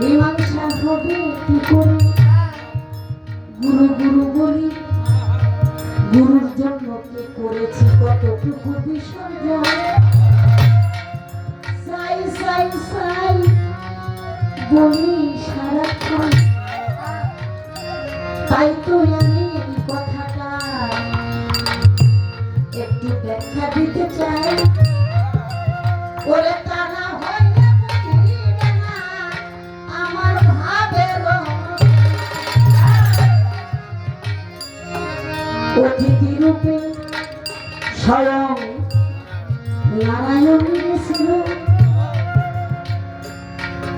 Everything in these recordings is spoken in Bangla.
মীমাংসা হবে কি করে গুরু গুরু বলি গুরুর জন্য কি করেছি কতটুকু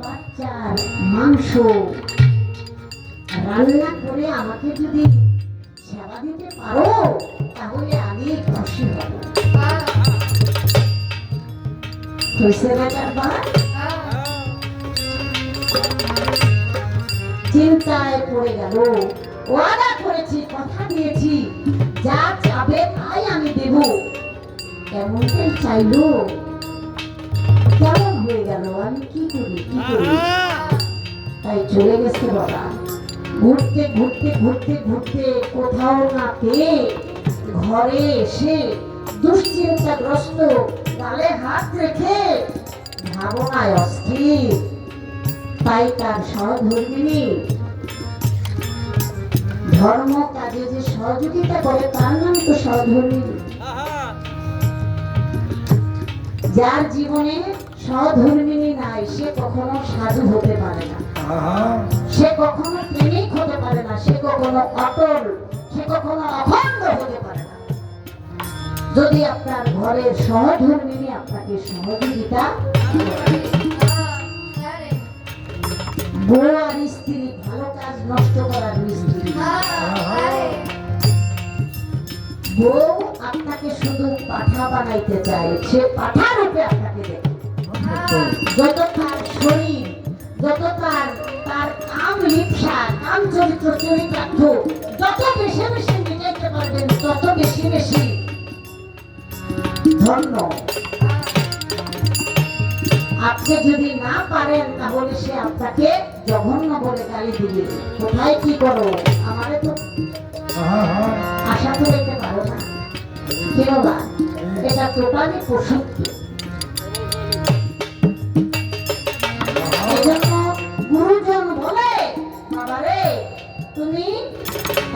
বাচ্চার মাংস। রান্না করে আমাকে যদি সেবা দিতে পারো, তাহলে আমি খুশি হব। হয়েছে বা চিন্তায় পড়ে গেল। ওয়াদা করেছি, কথা দিয়েছি। যা চাবে তাই আমি দেব। কেমনটাই চাইলো? হয়ে গেল আমি কি করি কি করি? তাই চলে গেছে বাবা। ঘুরতে ঘুরতে ঘুরতে ঘুরতে কোথাও না পেয়ে ঘরে এসে দুশ্চিন্তাগ্রস্ত গালে হাত রেখে ভাবনায় অস্থির। তাই তার সহধর্মিনী ধর্ম কাজে যে সহযোগিতা করে তার নাম তো সহধর্মিনী যার জীবনে সহধর্মিনী নাই সে কখনো সাধু হতে পারে না। সে কখনো প্রেমিক হতে পারে না সে কখনো অটল সে কখনো অখণ্ড হতে পারে না। যদি আপনার ঘরের সহধর্মিনী আপনাকে সহযোগিতা। বউ আর স্ত্রী ভালো কাজ নষ্ট করার দুই স্ত্রী বউ আপনাকে শুধু পাঠা বানাইতে চায় সে পাঠা রূপে আপনাকে তার শরীর যত তার তার লিপসা কাম চরিত্র, চরিতার্থ, যত বেশি বেশি মিটাইতে পারবেন, তত বেশি বেশি। ধন্য। আপনি যদি না পারেন, তাহলে সে আপনাকে জঘন্য বলে গালি দিবে। কোথায় কি করো? আমারে তো আশা রেখে পারো না। কেন এটা টোটালি প্রসক্তি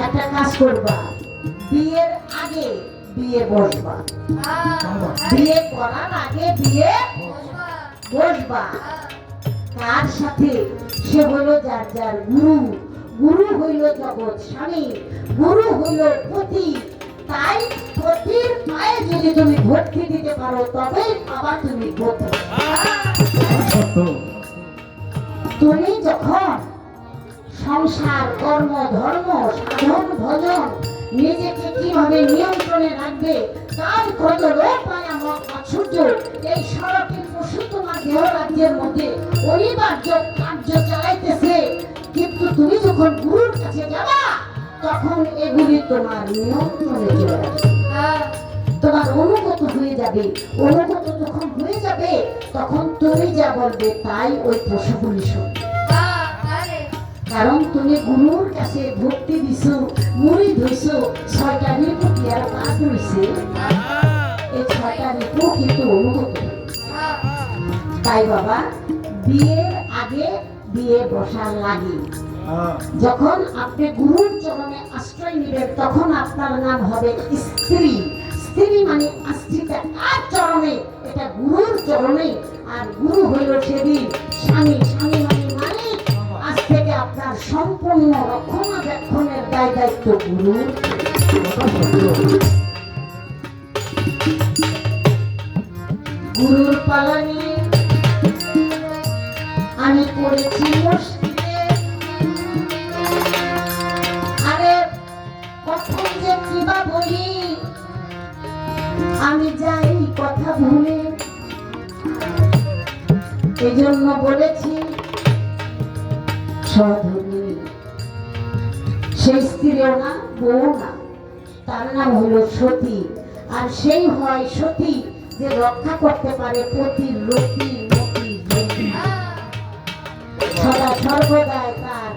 একটা কাজ করবা। বিয়ের আগে বিয়ে বসবা। বিয়ে করার আগে বিয়ে বসবা। তার সাথে সে হলো যার যার গুরু। গুরু হইল জগৎ স্বামী গুরু হইল পতি। তাই পতির পায়ে যদি তুমি ভর্তি দিতে পারো তবেই বাবা তুমি পতি। তুমি যখন সংসার, কর্ম, ধর্ম, সাধন, ভজন, নিজেকে কীভাবে নিয়ন্ত্রণে রাখবে, তার কত রোগ মায়া মাৎসর্য এই সড়কের পশু তোমার দেহ রাজ্যের মধ্যে অনিবার্য কার্য চালাইতেছে। কিন্তু তুমি যখন গুরুর কাছে যাবা, তখন এগুলি তোমার নিয়ন্ত্রণে চলে তোমার অনুগত হয়ে যাবে। অনুগত যখন হয়ে যাবে, তখন তুমি যা বলবে তাই ওই পশুগুলি শুনবে। কারণ তুমি গুরুর কাছে ভক্তি দিছো, মুড়ি ধইছো ছয়টা রিপু কি আর এই ছয়টা রিপু কিন্তু হয়েছে। তাই বাবা বিয়ের আগে বিয়ে বসার লাগে। যখন আপনি গুরুর চরণে আশ্রয় নেবেন তখন আপনার নাম হবে স্ত্রী। স্ত্রী মানে আশ্রিতা কার চরণে এটা গুরুর চরণে আর গুরু হইল সেদিন স্বামী। স্বামী আপনার সম্পূর্ণ রক্ষণাবেক্ষণের দায় দায়িত্ব গুরুর গুরুর পালনে আমি করেছি মুশকিলে। আরে কখন যে কিবা বলি, আমি যাই কথা ভুলে। এই জন্য বলেছি সধর্মী সেই স্ত্রীও না বউ না তার নাম হলো সতী। আর সেই হয় সতী যে রক্ষা করতে পারে পতির রতি মতি সদা সর্বদাই তার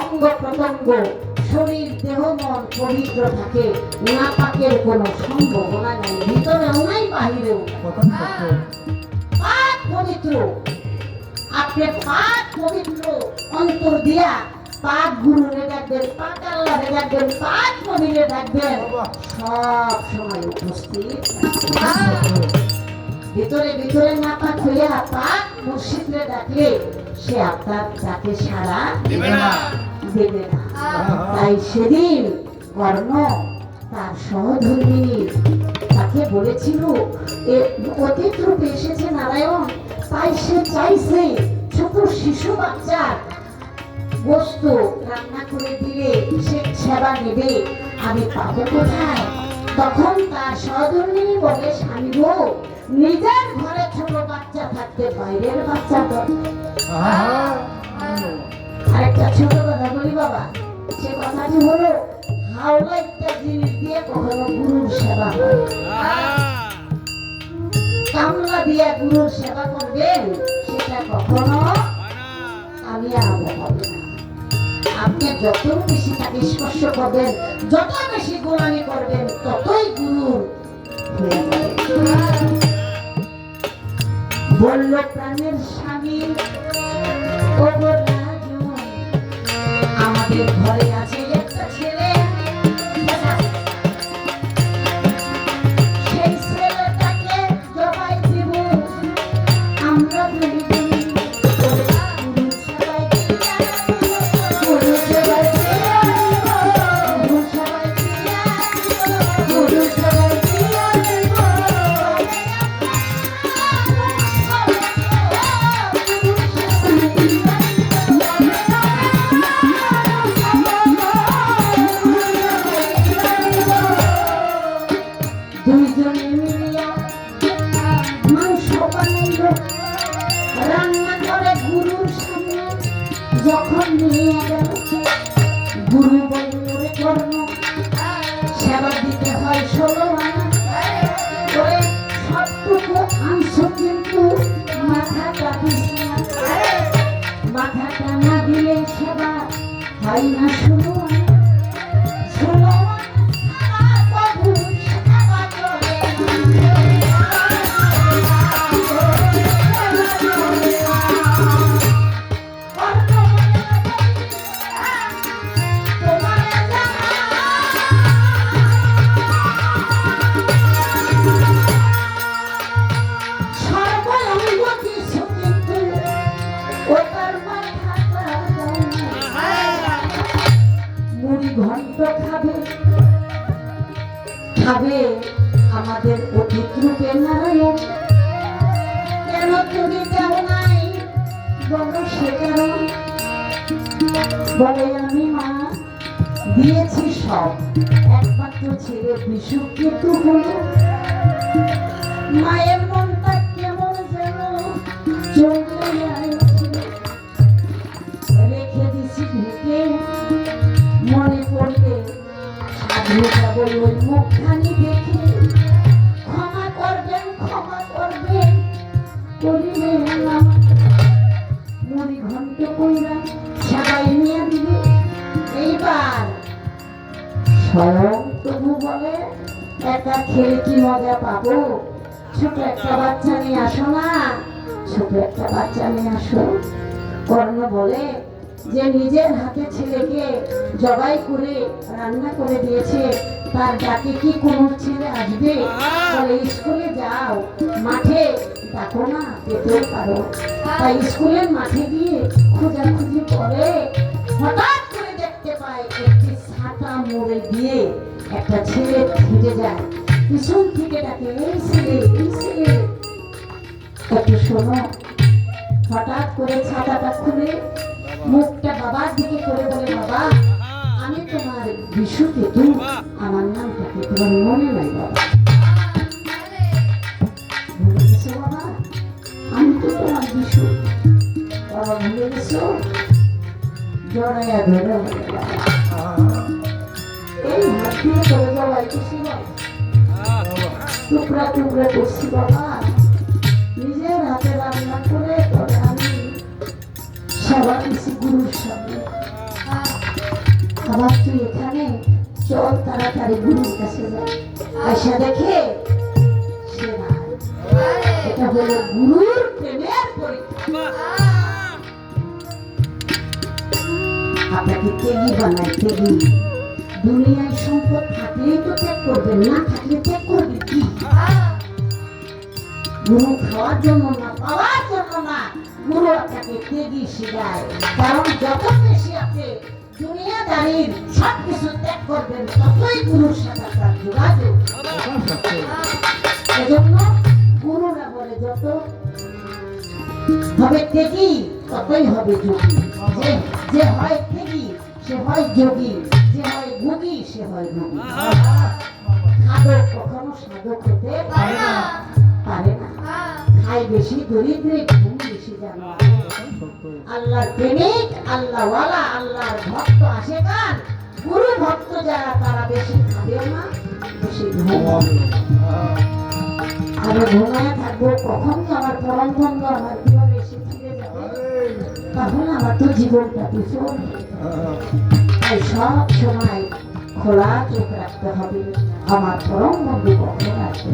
অঙ্গ প্রত্যঙ্গ শরীর দেহ মন পবিত্র থাকে। না পাকের কোনো সম্ভাবনা নেই। ভিতরেও নাই বাহিরেও পবিত্র। আপনি পাক পবিত্র অন্তর দিয়া পাক গুরুরে ডাকবেন পাক আল্লাহরে ডাকবেন পাক নবীরে ডাকবেন সব সময় উপস্থিত ভিতরে ভিতরে না পাক হইয়া পাক মুর্শিদরে ডাকলে সে আপনার ডাকে সারা দেবে না। দেবে না। তাই সেদিন কর্ণ তার সহধর্মিনী তাকে বলেছিল এ অতীত রূপে এসেছে নারায়ণ তাই চাইছে ছোট শিশু বাচ্চার বস্তু রান্না করে দিলে সে সেবা নেবে। আমি পাবো কোথায়? তখন তার সহধর্মিনী বলে, স্বামী গো, নিজের ঘরে ছোট বাচ্চা থাকতে বাইরের বাচ্চা দরকার আরেকটা ছোট কথা বলি বাবা। সে কথাটি হলো হাওলা একটা জিনিস দিয়ে কখনো গুরুর সেবা হয় কামলা দিয়ে গুরুর সেবা করবেন, সেটা কখনো আমি হবে না। আপনি যত বেশি তাকে স্পর্শ করবেন, যত বেশি গোলামি করবেন, ততই গুরুর বলল, প্রাণের স্বামী আমাদের ঘরে আছে একটা ছেলে Thank you. খাবে আমাদের অতীত রূপে কেন তুমি দেও নাই, বলো সে বলে আমি মা, দিয়েছি সব। একমাত্র ছেলে বিশু কেতু হলো। মায়ের খেলে কি মজা পাবো ছোট একটা বাচ্চা নিয়ে আসো না ছোট একটা বাচ্চা নিয়ে আসো কর্ণ বলে যে নিজের হাতে ছেলেকে জবাই করে রান্না করে দিয়েছে তার ডাকে কি কোনো ছেলে আসবে বলে স্কুলে যাও। মাঠে দেখো না যেতেও পারো। তাই স্কুলের মাঠে গিয়ে খোঁজাখুঁজি করে হঠাৎ করে দেখতে পায় একটি ছাতা মোড়ে দিয়ে একটা ছেলে হেঁটে যায়। পিছন থেকে ডাকে এই ছেলে এই ছেলে। একটু শোনো। হঠাৎ করে ছাতাটা খুলে মুখটা বাবার দিকে করে বলে বাবা আমি তোমার বিশু কেতু আমার নামটা কি তোমার মনে নাই বাবা। বাবা? আমি তো তোমার বিশু। বাবা, ভুলে গেছো? জড়াইয়া ধরে এই হাত করে জবাই করছি টুকরা টুকরা করছি বাবা। নিজের হাতে রান্না করে তবে আমি সবার কিছু গুরুর সামনে আবার তুই এখানে চল তাড়াতাড়ি গুরুর কাছে যাই আয়সা দেখে এটা হলো গুরুর প্রেমের পরীক্ষা। আপনাকে তেগি বানায়, তেগি। দুনিয়ায় সম্পদ থাকলেই তো ত্যাগ করবেন না থাকলে ত্যাগ করবে কি? গুরু খাওয়ার জন্য না, পাওয়ার জন্য না। গুরু আপনাকে তেগি শেখায়। কারণ যত বেশি আপনি দুনিয়াদারির সব কিছু ত্যাগ করবেন, ততই গুরুর সাথে আপনার যোগাযোগ। এজন্য গুরুরা বলে, যত হবে ত্যাগী, ততই হবে যোগী। যে হয় ত্যাগী, সে হয় যোগী। যে হয় ভোগী সে হয় ভোগী সাধক কখনো সাধক হতে পারে না। পারে না। খায় বেশি দরিদ্রে ঘুম বেশি জানো। আল্লাহর প্রেমিক আল্লাহওয়ালা আল্লাহর ভক্ত আসে কান গুরু ভক্ত যারা তারা বেশি খাবেও না, বেশি আরও ঘুমায় থাকব, কখন যে আমার পরম বন্ধ আমার জীবনে এসে ফিরে যাবে, তখন আমার তো জীবনটা ভীষণ তাই সব সময় খোলা চোখ রাখতে হবে, আমার পরম বন্ধু কখন আসবে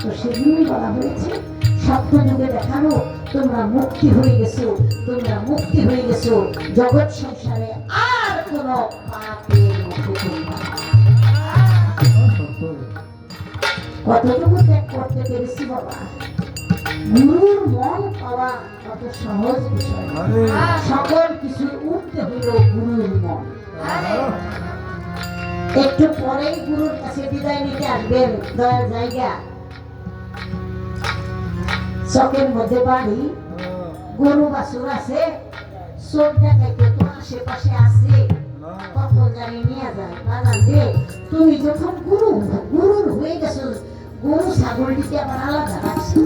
তো সেদিনই বলা হয়েছে সপ্ত যুগে দেখানো তোমরা মুক্তি হয়ে গেছো, তোমরা মুক্তি হয়ে গেছো। জগৎ সংসারে আর কোনো কতটুকু ত্যাগ করতে পেরেছি বাবা? গুরুর মন পাওয়া কত সহজ বিষয়। সকল কিছু উঠতে হইল গুরুর মন। একটু পরেই গুরুর কাছে বিদায় নিতে আসবেন। দয়ার জায়গা। চকের মধ্যে বাড়ি। গরু বাছুর আছে। চোখ দেখাইতে তো আশেপাশে আছে। কখন জানি নিয়ে যায় বাজান রে তুমি যখন গুরু গুরুর হয়ে গেছো গরু ছাগলটিকে আবার আলাদা রাখছো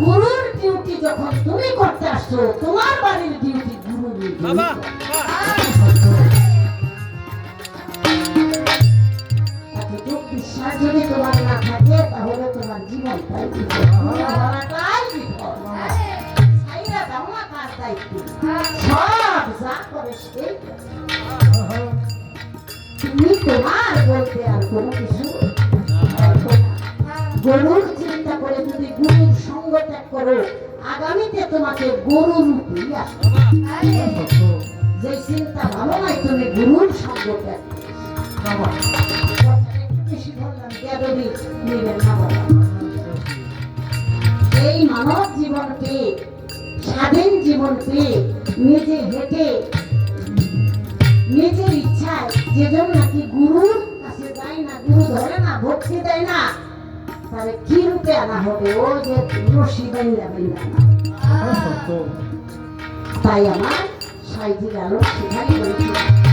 গুরুর ডিউটি যখন তুমি করতে আসছো তোমার বাড়ির ডিউটি গুরু বাবা যদি তোমার না থাকে, তাহলে তোমার জীবনটাই বিপদ ধরাটাই বিপদ ছাইরা দাও না কার দায়িত্ব সব যা করে তুমি তোমার বলতে আর কোনো কিছু গরুর চিন্তা করে যদি গুরুর সঙ্গ ত্যাগ করো, আগামীতে তোমাকে গরু রূপী যে চিন্তা ভালো নাই তুমি গুরুর সঙ্গ ত্যাগ না বাবা। এই মানব জীবন পেয়ে স্বাধীন জীবন পেয়ে নিজে হেঁটে নিজের ইচ্ছায় যেজন নাকি গুরুর কাছে যায় না গুরু ধরে না ভক্তি দেয় না তাহলে কি রূপে আনা হবে? ও যে রশি বাইন্দা বাইন্দা তাই আমার সাইজির আলো সেখানে বলেছিল